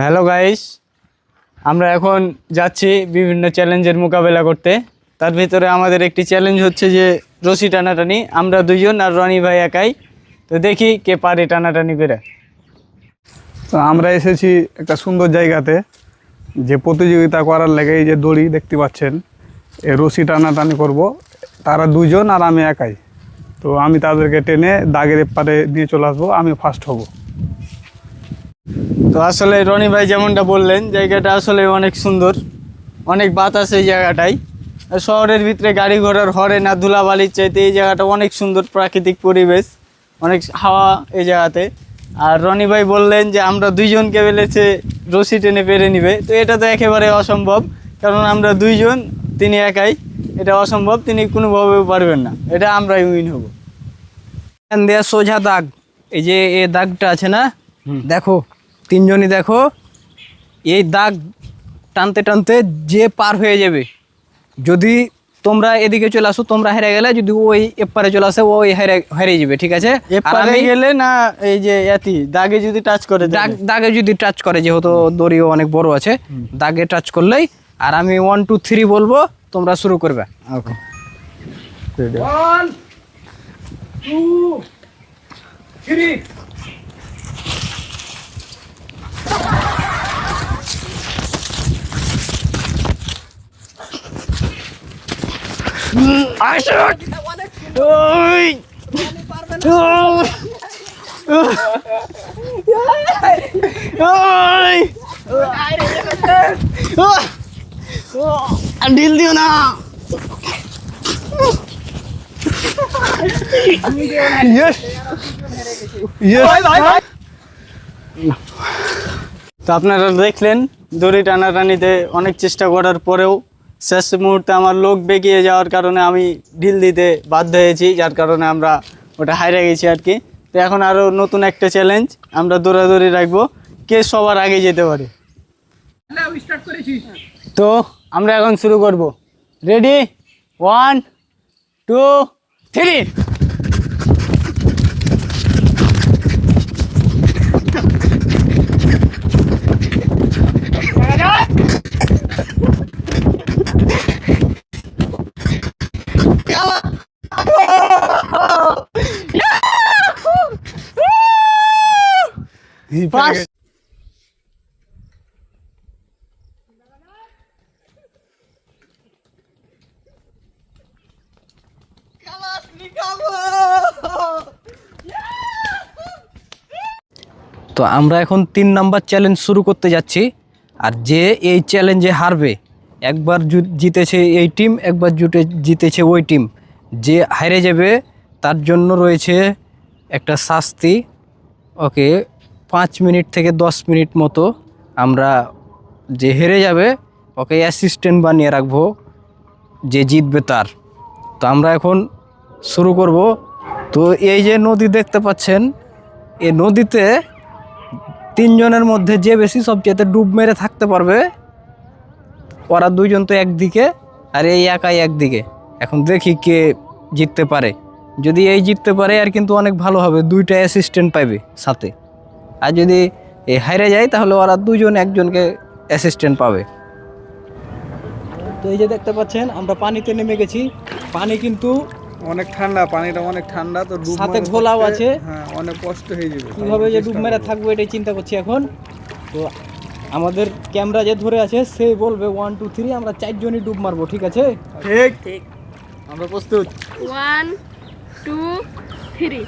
Hello guys আমরা এখন যাচ্ছি বিভিন্ন চ্যালেঞ্জের মোকাবেলা করতে। তার ভিতরে আমাদের একটি চ্যালেঞ্জ হচ্ছে যে, রশি টানাটানি। আমরা দুজন আর রনি ভাই একাই। তো দেখি কে পারে টানাটানি করে। তো আমরা এসেছি একটা সুন্দর জায়গাতে, যে প্রতিযোগিতা করার লেগে এই যে দড়ি দেখতে পাচ্ছেন, এ রশি টানাটানি করব। তারা দুজন আর আমি একাই। তো আমি তাদেরকে টেনে দাগের পারে নিয়ে চলে আসব। আমি ফার্স্ট হব। তো আসলে রনি ভাই যেমনটা বললেন জায়গাটা আসলে অনেক সুন্দর অনেক বাতাস এই জায়গাটাই। আর শহরের ভিতরে গাড়ি ঘোড়ার হরে না ধুলাবালির চাইতে এই জায়গাটা অনেক সুন্দর প্রাকৃতিক পরিবেশ অনেক হাওয়া এই জায়গাতে। আর রনি ভাই বললেন যে আমরা দুইজনকে বেলেছে রশি টেনে পেরে নিবে। তো এটা তো একেবারে অসম্ভব কারণ আমরা দুইজন তিনি একাই এটা অসম্ভব তিনি কোনোভাবেও পারবেন না। এটা আমরাই উইন হব। দিয়ে সোজা দাগ এই যে এ দাগটা আছে না দেখো। তিনজনই দেখো এই দাগ টানতে টানতে যে পার হয়ে যাবে। যদি তোমরা এদিকে চলে আসো তোমরা হেরে গেলে যদি ওই এপারে চলে আসে ওই হেরে হেরে যাবে ঠিক আছে? এপারে গেলে না এই যে এতি দাগে যদি টাচ করে দাগ দাগে যদি টাচ করে যেহেতু দড়িও অনেক বড় আছে দাগে টাচ করলেই আর আমি ওয়ান টু থ্রি বলব তোমরা শুরু করবে। ওকে ওয়ান টু থ্রি ঢিল দিও না! তো আপনারা দেখলেন দড়ি টানাটানিতে অনেক চেষ্টা করার পরেও শেষ মুহূর্তে আমার লোক বেঁকিয়ে যাওয়ার কারণে আমি ঢিল দিতে বাধ্য হয়েছি, যার কারণে আমরা ওটা হারিয়ে গেছি আর কি। তো এখন আরও নতুন একটা চ্যালেঞ্জ আমরা দৌড়াদৌড়ি রাখব, কে সবার আগে যেতে পারে। তো আমরা এখন শুরু করব। রেডি ওয়ান টু থ্রি তো আমরা এখন তিন নাম্বার চ্যালেঞ্জ শুরু করতে যাচ্ছি। আর যে এই চ্যালেঞ্জে হারবে একবার জিতেছে এই টিম একবার জুটে জিতেছে ওই টিম যে হারে যাবে তার জন্য রয়েছে একটা শাস্তি। ওকে পাঁচ মিনিট থেকে দশ মিনিট মতো আমরা যে হেরে যাবে, ওকে অ্যাসিস্ট্যান্ট বানিয়ে রাখব, যে জিতবে তার। তো আমরা এখন শুরু করব। তো এই যে নদী দেখতে পাচ্ছেন এই নদীতে তিনজনের মধ্যে যে বেশি সবচেয়ে ডুব মেরে থাকতে পারবে, ওরা দুইজন তো একদিকে, আর এই একাই একদিকে। এখন দেখি কে জিততে পারে। যদি এই জিততে পারে, আর কিন্তু অনেক ভালো হবে, দুইটা অ্যাসিস্ট্যান্ট পাবে সাথে। আর যদি এই হাইরে যায় তাহলে ওরা দুজন একজনকে অ্যাসিস্ট্যান্ট পাবে। তো এই যে দেখতে পাচ্ছেন আমরা পানিতে নেমে গেছি। পানি কিন্তু অনেক ঠান্ডা পানিটা অনেক ঠান্ডা তো ডুব সাথে ঘোলাও আছে। হ্যাঁ অনেক কষ্ট হয়ে যাবে। কীভাবে যে ডুব মেরে থাকব এটাই চিন্তা করছি এখন। তো আমাদের ক্যামেরা যে ধরে আছে সে বলবে ওয়ান টু থ্রি আমরা চারজনই ডুব মারবো ঠিক আছে? ঠিক। ঠিক আমরা প্রস্তুত। One two three.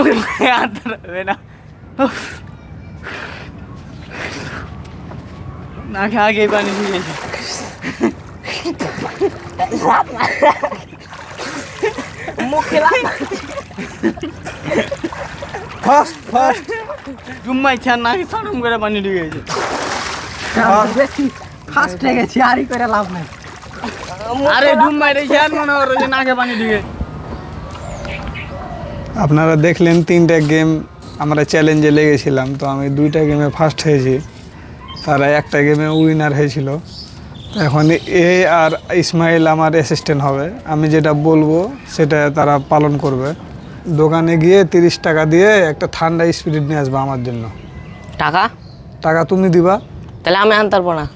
তোকে হাত ধরাবে না উফ। নাকে আগেই পানি দিয়ে গেছে ফার্স্ট ফার্স্ট জুম্মাই ছাড় নাকে সারম করে পানি ঢুকে গেছে ফার্স্ট হয়ে গেছি আরই করে লাভ নাই আরে জুম্মাই রে ছাড় মনে করো যে নাকে পানি ঢুকে আপনারা দেখলেন তিনটা গেম আমরা চ্যালেঞ্জে লেগেছিলাম তো আমি দুইটা গেমে ফার্স্ট হয়েছি। তারা একটা গেমে উইনার হয়েছিল। এখন এ আর ইসমাইল আমার অ্যাসিস্ট্যান্ট হবে। আমি যেটা বলব সেটা তারা পালন করবে। দোকানে গিয়ে তিরিশ টাকা দিয়ে একটা ঠান্ডা স্পিরিট নিয়ে আসবে আমার জন্য। টাকা? টাকা তুমি দিবা। তাহলে আমি আনতে পারব না।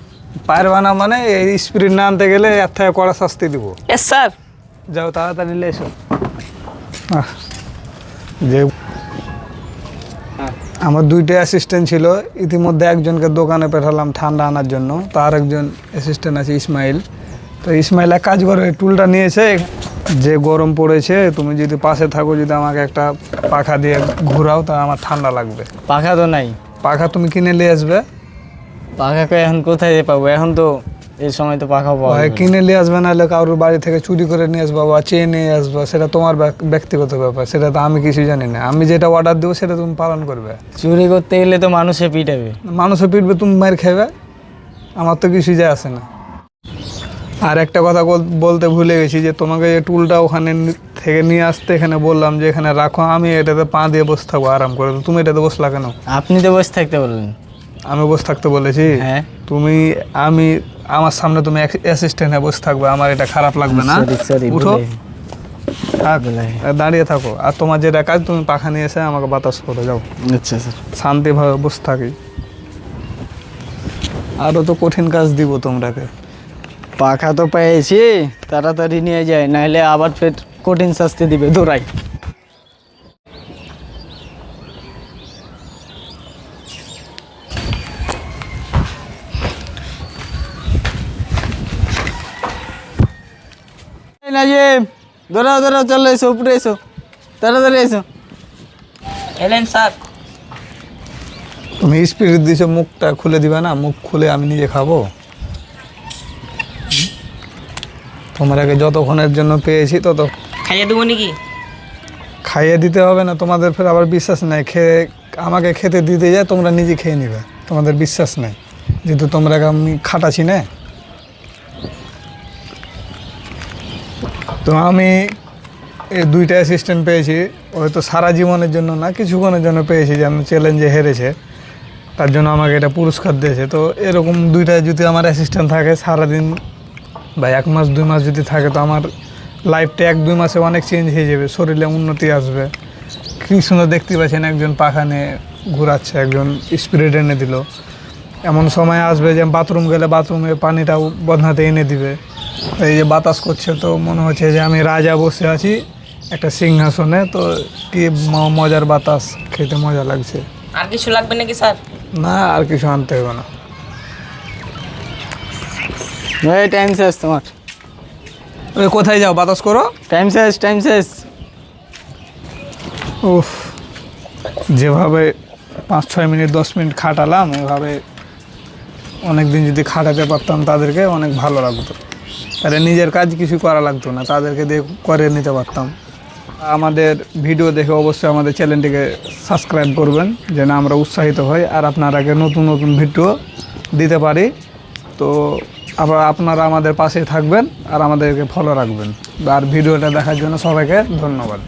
পারবা না মানে এই স্পিরিট না আনতে গেলে এর থেকে কড়া শাস্তি দিব। স্যার যাও তাড়াতাড়ি নিলে এসো। আহ, যে আমার দুইটা অ্যাসিস্ট্যান্ট ছিল ইতিমধ্যে একজনকে দোকানে পাঠালাম ঠান্ডা আনার জন্য তার একজন অ্যাসিস্ট্যান্ট আছে ইসমাইল। তো ইসমাইল এক কাজ করে টুলটা নিয়েছে যে গরম পড়েছে তুমি যদি পাশে থাকো যদি আমাকে একটা পাখা দিয়ে ঘোরাও তা আমার ঠান্ডা লাগবে। পাখা তো নাই। পাখা তুমি কিনে নিয়ে আসবে। পাখাকে এখন কোথায় পাবো? এখন তো এই সময় তো পাখা পাওয়া হয় কিনে নিয়ে আসবে নাহলে কারোর বাড়ি থেকে চুরি করে নিয়ে আসবা বা চেয়ে নিয়ে আসবা সেটা তোমার ব্যক্তিগত ব্যাপার সেটা তো আমি কিছু জানি না। আমি যেটা অর্ডার দেবো সেটা তুমি পালন করবে। চুরি করতে গেলে তো মানুষে পিটাবে। মানুষে পিটবে তুমি মার খাবে আমার তো কিছু যায় আসে না। আর একটা কথা বল- বলতে ভুলে গেছি যে তোমাকে যে টুলটা ওখানে থেকে নিয়ে আসতে এখানে বললাম যে এখানে রাখো আমি এটাতে পা দিয়ে বসে থাকব আরাম করে। তুমি এটাতে বসলা কেন? আপনি তো বসে থাকতে বললেন। আমি বসে থাকতে বলেছি হ্যাঁ। তুমি আমি আমার সামনে তুমি অ্যাসিস্ট্যান্ট হয়ে বসে থাকবে আমার এটা খারাপ লাগবে না। উঠো। দাঁড়িয়ে থাকো। আর তোমার যেটা কাজ তুমি পাখা নিয়ে এসে আমাকে বাতাস করে যাও। আচ্ছা স্যার। শান্তিভাবে বসে থাকি। আরও তো কঠিন কাজ দিব তোমরাকে পাখা তো পেয়েছি তাড়াতাড়ি নিয়ে যায় নাহলে আবার ফের কঠিন শাস্তি দিবে দৌড়াই। নাজিম দৌড়াও দৌড়াও চলো এসো উপরে এসো তাড়াতাড়ি এসো। এলেন স্যার। তুমি স্পিরিট দিছো মুখটা খুলে দিবে না মুখ খুলে আমি নিজে খাব। হুম? তোমরাকে যতক্ষণের জন্য পেয়েছি তত খাইয়ে দেবো নাকি? খাইয়ে দিতে হবে না তোমাদের ফের আবার বিশ্বাস নাই। খেয়ে আমাকে খেতে দিতে যায় তোমরা নিজে খেয়ে নিবে। তোমাদের বিশ্বাস নাই। যেহেতু তোমরা আমি খাটাছি না। তো আমি এই দুইটা অ্যাসিস্ট্যান্ট পেয়েছি, হয়তো সারা জীবনের জন্য না, কিছুক্ষণের জন্য পেয়েছি যেন চ্যালেঞ্জে হেরেছে। তার জন্য আমাকে এটা পুরস্কার দিয়েছে। তো এরকম দুইটা যদি আমার অ্যাসিস্ট্যান্ট থাকে, সারাদিন বা এক মাস, দুই মাস যদি থাকে, তো আমার লাইফটা এক, দুই মাসে অনেক চেঞ্জ হয়ে যাবে, শরীরে উন্নতি আসবে। কী সুন্দর দেখতে পাচ্ছেন, একজন পাখা নিয়ে ঘোরাচ্ছে, একজন স্পিরিট এনে দিল। এমন সময় আসবে যে বাথরুম গেলে বাথরুমে পানিটাও বদনাতে এনে দিবে। এই যে বাতাস করছে তো মনে হচ্ছে যে আমি রাজা বসে আছি একটা সিংহাসনে। তো কি মজার বাতাস খেতে মজা লাগছে। আর কিছু লাগবে নাকি স্যার? না আর কিছু আনতে হবে না। এই টাইম শেষ তোমার। ওই কোথায় যাও বাতাস করো? টাইম শেষ টাইম শেষ। উফ যেভাবে পাঁচ ছয় মিনিট দশ মিনিট খাটালাম এভাবে অনেক দিন যদি খাটাতে পারতাম তাদেরকে অনেক ভালো লাগতো। তাহলে নিজের কাজ কিছু করা লাগতো না, তাদেরকে দিয়ে করে নিতে পারতাম। আমাদের ভিডিও দেখে অবশ্যই আমাদের চ্যানেলটিকে সাবস্ক্রাইব করবেন, যেন আমরা উৎসাহিত হই আর আপনারাকে নতুন নতুন ভিডিও দিতে পারি। তো আবার আপনারা আমাদের পাশে থাকবেন আর আমাদেরকে ফলো রাখবেন। আর ভিডিওটা দেখার জন্য সবাইকে ধন্যবাদ।